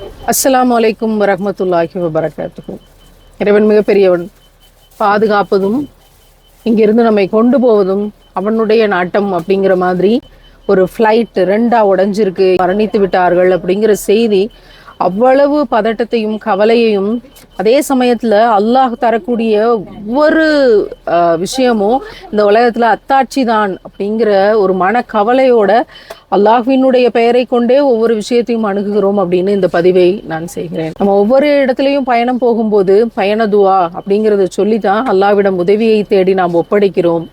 அஸ்லாம் வலைக்கும் வரஹ்மத்துல்லாஹி வபரகாத்துஹு. இறைவன் மிகப்பெரியவன். பாதுகாப்பதும் இங்கிருந்து நம்மை கொண்டு போவதும் அவனுடைய நாட்டம் அப்படிங்கிற மாதிரி ஒரு ஃப்ளைட் ரெண்டா உடைஞ்சிருக்கு. மரணித்து விட்டார்கள் அப்படிங்கிற செய்தி அவ்வளவு பதட்டத்தையும் கவலையையும் அதே சமயத்தில் அல்லாஹ் தரக்கூடிய ஒவ்வொரு விஷயமும் இந்த உலகத்தில் அத்தாட்சி தான் அப்படிங்கிற ஒரு மன கவலையோட அல்லாஹ்வினுடைய பெயரை கொண்டே ஒவ்வொரு விஷயத்தையும் அணுகுகிறோம் அப்படின்னு இந்த பதிவை நான் செய்கிறேன். நம்ம ஒவ்வொரு இடத்துலையும் பயணம் போகும்போது பயண துவா அப்படிங்கிறத சொல்லி தான் அல்லாஹ்விடம் உதவியை தேடி நாம் ஒப்படைக்கிறோம்.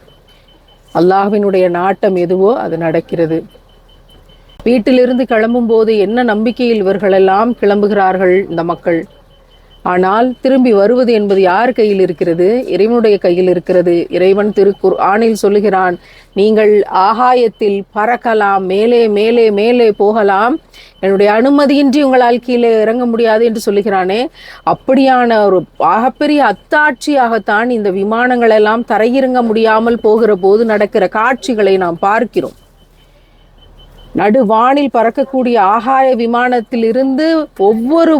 அல்லாஹ்வினுடைய நாட்டம் எதுவோ அது நடக்கிறது. வீட்டிலிருந்து கிளம்பும்போது என்ன நம்பிக்கையில் இவர்களெல்லாம் கிளம்புகிறார்கள் இந்த மக்கள்? ஆனால் திரும்பி வருவது என்பது யார் கையில் இருக்கிறது? இறைவனுடைய கையில் இருக்கிறது. இறைவன் திருக்குர் ஆணில் சொல்லுகிறான் நீங்கள் ஆகாயத்தில் பறக்கலாம் மேலே மேலே மேலே போகலாம். என்னுடைய அனுமதியின்றி உங்களால் கீழே இறங்க முடியாது என்று சொல்லுகிறானே. அப்படியான ஒரு ஆகப்பெரிய அத்தாட்சியாகத்தான் இந்த விமானங்களெல்லாம் தரையிறங்க முடியாமல் போகிற போது நடக்கிற காட்சிகளை நாம் பார்க்கிறோம். நடுவானில் பறக்கக்கூடிய ஆகாய விமானத்திலிருந்து ஒவ்வொரு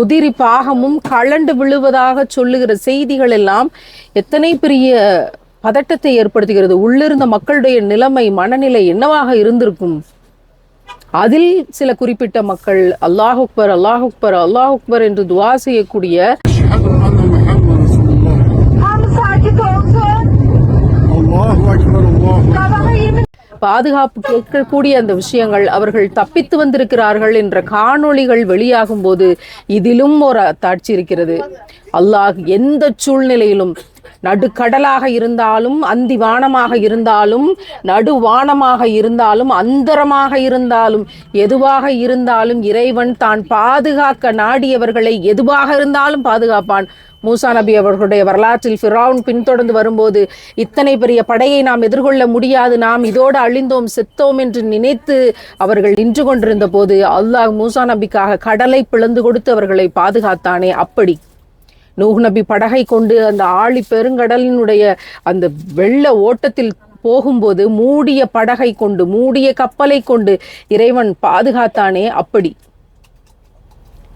உதிரி பாகமும் கலண்டு விழுவதாக சொல்லுகிற செய்திகள் எல்லாம் எத்தனை பெரிய பதட்டத்தை ஏற்படுத்துகிறது? உள்ளிருந்த மக்களுடைய நிலைமை மனநிலை என்னவாக இருந்திருக்கும்? அதில் சில குறிப்பிட்ட மக்கள் அல்லாஹ் அக்பர் அல்லாஹ் அக்பர் அல்லாஹ் அக்பர் என்று துவா செய்யக்கூடிய அல்லாஹ் அக்பர் அல்லாஹ் பாதுகாப்பு கேட்கக்கூடிய அந்த விஷயங்கள் அவர்கள் தப்பித்து வந்திருக்கிறார்கள் என்ற காணொளிகள் வெளியாகும் போது இதிலும் ஒரு தாட்சி இருக்கிறது. அல்லாஹ் எந்த சூழ்நிலையிலும் நடுக்கடலாக இருந்தாலும் அந்தி வானமாக இருந்தாலும் நடுவானமாக இருந்தாலும் அந்தரமாக இருந்தாலும் எதுவாக இருந்தாலும் இறைவன் தான் பாதுகாக்க நாடியவர்களை எதுவாக இருந்தாலும் பாதுகாப்பான். மூசா நபி அவர்களுடைய வரலாற்றில் ஃபிரௌன் பின்தொடர்ந்து வரும்போது இத்தனை பெரிய படையை நாம் எதிர்கொள்ள முடியாது நாம் இதோடு அழிந்தோம் செத்தோம் என்று நினைத்து அவர்கள் நின்று கொண்டிருந்த போது அல்லாஹ் மூசா நபிக்காக கடலை பிளந்து கொடுத்து அவர்களை பாதுகாத்தானே. அப்படி நூஹ் நபி படகை கொண்டு அந்த ஆழி பெருங்கடலினுடைய அந்த வெள்ள ஓட்டத்தில் போகும்போது மூடிய படகை கொண்டு மூடிய கப்பலை கொண்டு இறைவன் பாதுகாத்தானே. அப்படி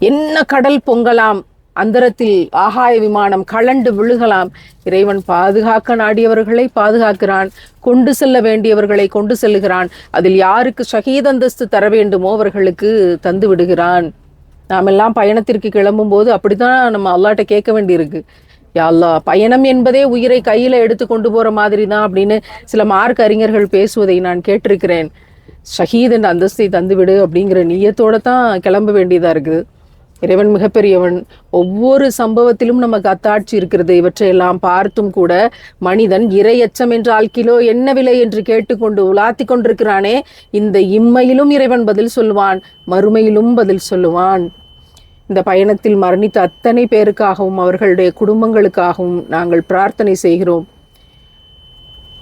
என்ன கடல் பொங்கலாம் அந்தரத்தில் ஆகாய விமானம் கலண்டு விழுகலாம். இறைவன் பாதுகாக்க நாடியவர்களை பாதுகாக்கிறான். கொண்டு செல்ல வேண்டியவர்களை கொண்டு செல்லுகிறான் அதில் யாருக்கு ஷஹீத் அந்தஸ்து தர வேண்டுமோ அவர்களுக்கு தந்து விடுகிறான். நாம் எல்லாம் பயணத்திற்கு கிளம்பும் போது அப்படித்தான் நம்ம அல்லாட்ட கேட்க வேண்டியிருக்கு. யாழ்லா பயணம் என்பதே உயிரை கையில எடுத்து கொண்டு போற மாதிரி தான் அப்படின்னு சில மார்க் அறிஞர்கள் பேசுவதை நான் கேட்டிருக்கிறேன். ஷஹீத் என்ற அந்தஸ்தை தந்துவிடு அப்படிங்கிற நீயத்தோட தான் கிளம்ப வேண்டியதா இருக்குது. இறைவன் மிகப்பெரியவன். ஒவ்வொரு சம்பவத்திலும் நமக்கு அத்தாட்சி இருக்கிறது. இவற்றையெல்லாம் பார்த்தும் கூட மனிதன் இறை எச்சம் என்றால் கிலோ என்ன விலை என்று கேட்டுக்கொண்டு உலாத்தி கொண்டிருக்கிறானே. இந்த இம்மையிலும் இறைவன் பதில் சொல்லுவான் மறுமையிலும் பதில் சொல்லுவான். இந்த பயணத்தில் மரணித்த அத்தனை பேருக்காகவும் அவர்களுடைய குடும்பங்களுக்காகவும் நாங்கள் பிரார்த்தனை செய்கிறோம்.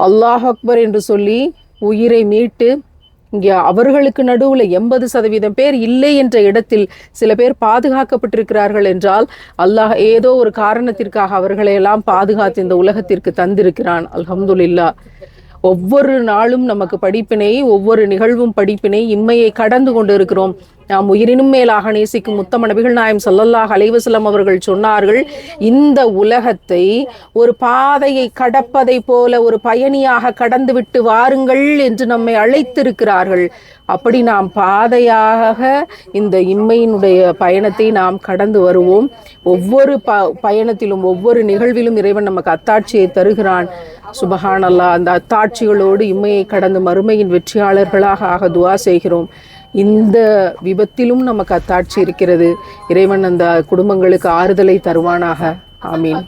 அல்லாஹ் அக்பர் என்று சொல்லி உயிரை மீட்டு இங்கே அவர்களுக்கு நடுவுல எண்பது சதவீதம் பேர் இல்லை என்ற இடத்தில் சில பேர் பாதுகாக்கப்பட்டிருக்கிறார்கள் என்றால் அல்லாஹ் ஏதோ ஒரு காரணத்திற்காக அவர்களை எல்லாம் பாதுகாத்து இந்த உலகத்திற்கு தந்திருக்கிறான். அல்ஹம்துலில்லா ஒவ்வொரு நாளும் நமக்கு படிப்பினை ஒவ்வொரு நிகழ்வும் படிப்பினை இம்மையை கடந்து கொண்டு இருக்கிறோம் நாம் உயிரினும் மேலாக நேசிக்கும் முத்தம நபிகள் நாயம் ஸல்லல்லாஹு அலைவசலம் அவர்கள் சொன்னார்கள் இந்த உலகத்தை ஒரு பாதையை கடப்பதை போல ஒரு பயணியாக கடந்துவிட்டு வாருங்கள் என்று நம்மை அழைத்திருக்கிறார்கள். அப்படி நாம் பாதையாக இந்த இம்மையினுடைய பயணத்தை நாம் கடந்து வருவோம். ஒவ்வொரு ப பயணத்திலும் ஒவ்வொரு நிகழ்விலும் இறைவன் நமக்கு அத்தாட்சியை தருகிறான். சுபஹான் அல்லாஹ் அந்த அத்தாட்சிகளோடு இம்மையை கடந்து மறுமையின் வெற்றியாளர்களாக ஆக துவா செய்கிறோம். இந்த விபத்திலும் நமக்கு அத்தாட்சி இருக்கிறது. இறைவன் அந்த குடும்பங்களுக்கு ஆறுதலை தருவானாக. ஆமீன்.